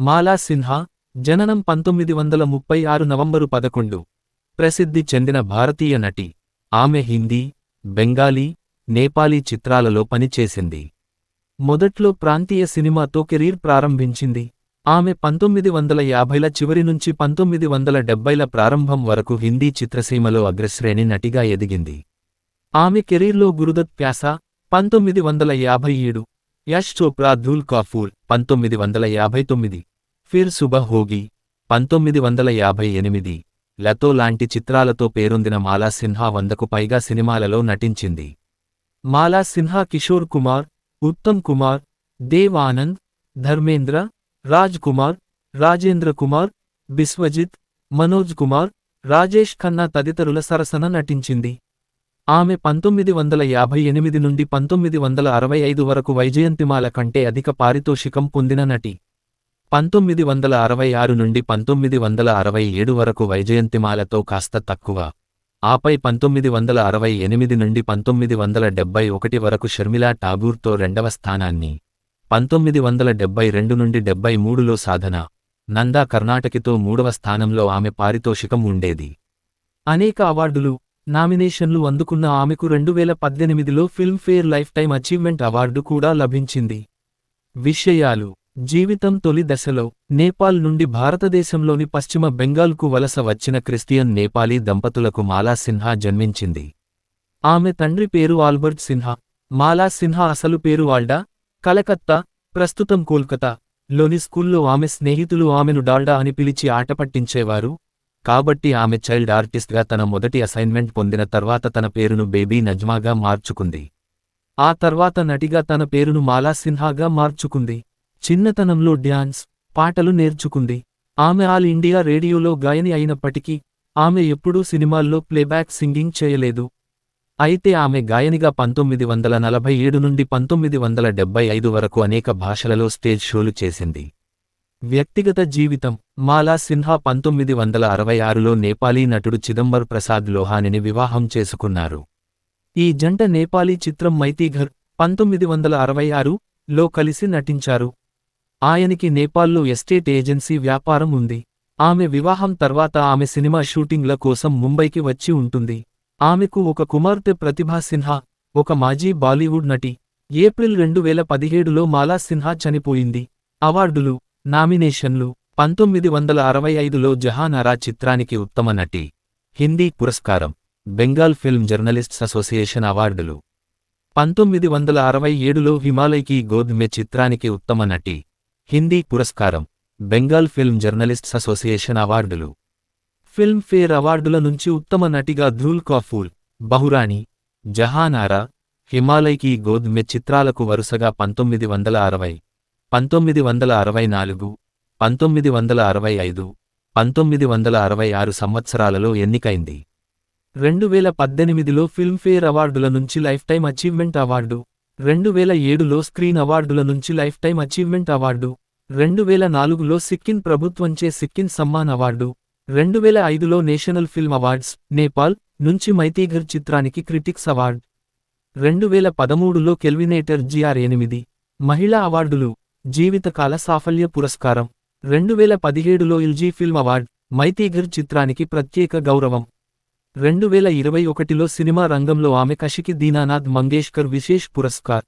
మాలా సిన్హా జననం పంతొమ్మిది వందల ముప్పై ఆరు నవంబరు పదకొండు. ప్రసిద్ధి చెందిన భారతీయ నటి. ఆమె హిందీ బెంగాలీ నేపాలీ చిత్రాలలో పనిచేసింది. మొదట్లో ప్రాంతీయ సినిమాతో కెరీర్ ప్రారంభించింది. ఆమె పంతొమ్మిది వందల యాభైల చివరి నుంచి పంతొమ్మిది వందల డెబ్బైల ప్రారంభం వరకు హిందీ చిత్రసీమలో అగ్రశ్రేణి నటిగా ఎదిగింది. ఆమె కెరీర్లో గురుదత్ ప్యాస పంతొమ్మిది వందల యాభై ఏడు. యష్ చోప్రా ధూల్ కాఫూర్ పంతొమ్మిది వందల యాభై తొమ్మిది. ఫిర్ సుబహ్ హోగి పంతొమ్మిది వందల యాభై ఎనిమిది లతో లాంటి చిత్రాలతో పేరొందిన మాలా సిన్హా వందకు పైగా సినిమాలలో నటించింది. మాలా సిన్హా కిషోర్ కుమార్ ఉత్తమ్ కుమార్ దేవ్ ఆనంద్ ధర్మేంద్ర రాజ్ కుమార్ రాజేంద్ర కుమార్ బిశ్వజిత్ మనోజ్ కుమార్ రాజేష్ ఖన్నా తదితరుల సరసన నటించింది. ఆమె పంతొమ్మిది వందల యాభై ఎనిమిది నుండి పంతొమ్మిది వందల అరవై ఐదు వరకు వైజయంతిమాల కంటే అధిక పారితోషికం పొందిన నటి. పంతొమ్మిది వందల అరవై ఆరు నుండి పంతొమ్మిది వందల అరవై ఏడు వరకు వైజయంతిమాలతో కాస్త తక్కువ. ఆపై పంతొమ్మిది వందల అరవై ఎనిమిది నుండి పంతొమ్మిది వందల డెబ్బై ఒకటి వరకు షర్మిలా ఠాగూర్తో రెండవ స్థానాన్ని. పంతొమ్మిది వందల డెబ్బై రెండు నుండి డెబ్బై మూడులో సాధన. నందా కర్ణాటకితో మూడవ స్థానంలో ఆమె పారితోషికం ఉండేది. అనేక అవార్డులు నామినేషన్లు అందుకున్న ఆమెకు రెండు వేల పద్దెనిమిదిలో Filmfare lifetime achievement award కూడా లభించింది. విషయాలు. జీవితం తొలి దశలో నేపాల్ నుండి భారతదేశంలోని పశ్చిమ బెంగాల్కు వలస వచ్చిన క్రిస్టియన్ నేపాలీ దంపతులకు మాలా సిన్హా జన్మించింది. ఆమె తండ్రి పేరు ఆల్బర్ట్ సిన్హా మాలా సిన్హా అసలు పేరు వాల్డా కలకత్తా ప్రస్తుతం కోల్కతా లోని స్కూల్లో ఆమె స్నేహితులు ఆమెను డాల్డా అని పిలిచి ఆటపట్టించేవారు కాబట్టి ఆమె చైల్డ్ ఆర్టిస్ట్గా తన మొదటి అసైన్మెంట్ పొందిన తర్వాత తన పేరును బేబీ నజ్మాగా మార్చుకుంది. ఆ తర్వాత నటిగా తన పేరును మాలా సిన్హాగా మార్చుకుంది. చిన్నతనంలో డ్యాన్స్ పాటలు నేర్చుకుంది. ఆమె ఆల్ ఇండియా రేడియోలో గాయని అయినప్పటికీ ఆమె ఎప్పుడూ సినిమాల్లో ప్లేబ్యాక్ సింగింగ్ చేయలేదు. అయితే ఆమె గాయనిగా పంతొమ్మిది వందల నలభై ఏడు నుండి పంతొమ్మిది వందల డెబ్బై ఐదు వరకు అనేక భాషలలో స్టేజ్ షోలు చేసింది. వ్యక్తిగత జీవితం మాలా సిన్హా పంతొమ్మిది వందల అరవై ఆరులో నేపాలీ నటుడు చిదంబర్ ప్రసాద్ లోహానిని వివాహం చేసుకున్నారు. ఈ జంట నేపాలీ చిత్రం మైతీఘర్ పంతొమ్మిది వందల అరవై ఆరు లో కలిసి నటించారు. ఆయనికి నేపాల్లో ఎస్టేట్ ఏజెన్సీ వ్యాపారం ఉంది. ఆమె వివాహం తర్వాత ఆమె సినిమా షూటింగ్ల కోసం ముంబైకి వచ్చి ఉంటుంది. ఆమెకు ఒక కుమార్తె ప్రతిభా సిన్హా ఒక మాజీ బాలీవుడ్ నటి. ఏప్రిల్ రెండు వేల పదిహేడులో మాలా సిన్హా చనిపోయింది. అవార్డులు నామినేషన్లు పంతొమ్మిది వందల అరవై ఐదులో జహానారా చిత్రానికి ఉత్తమ నటి. హిందీ పురస్కారం బెంగాల్ ఫిల్మ్ జర్నలిస్ట్స్ అసోసియేషన్ అవార్డులు. పంతొమ్మిది వందల అరవై ఏడులో హిమాలయ్కి గోధుమె చిత్రానికి ఉత్తమ నటి. హిందీ పురస్కారం బెంగాల్ ఫిల్మ్ జర్నలిస్ట్స్ అసోసియేషన్ అవార్డులు. ఫిల్మ్ఫేర్ అవార్డుల నుంచి ఉత్తమ నటిగా ధూల్ కాఫూల్ బహురాణి జహానారా హిమాలయ్కి గోధుమె చిత్రాలకు వరుసగా పంతొమ్మిది వందల అరవై పంతొమ్మిది వందల అరవై నాలుగు పంతొమ్మిది వందల అరవై ఐదు పంతొమ్మిది వందల అరవై ఆరు సంవత్సరాలలో ఎన్నికైంది. రెండు వేల పద్దెనిమిదిలో ఫిల్మ్ఫేర్ అవార్డుల నుంచి లైఫ్ టైమ్ అచీవ్మెంట్ అవార్డు రెండు వేల ఏడులో స్క్రీన్ అవార్డుల నుంచి లైఫ్ టైం అచీవ్మెంట్ అవార్డు రెండు వేల నాలుగులో సిక్కిం ప్రభుత్వంచే సిక్కిం సమ్మాన్ అవార్డు రెండు వేల ఐదులో నేషనల్ ఫిల్మ్ అవార్డ్స్ నేపాల్ నుంచి మైతీఘర్ చిత్రానికి క్రిటిక్స్ అవార్డ్ రెండు వేల పదమూడులో కెల్వినేటర్ జిఆర్ ఎనిమిది. మహిళా అవార్డులు జీవితకాల సాఫల్య పురస్కారం రెండు వేల పదిహేడులో ఇల్జీ ఫిల్మ్ అవార్డ్ మైతీఘర్ చిత్రానికి ప్రత్యేక గౌరవం. రెండు వేల ఇరవై ఒకటిలో సినిమా రంగంలో ఆమె కషికి దీనానాథ్ మంగేష్కర్ విశేష్ పురస్కార్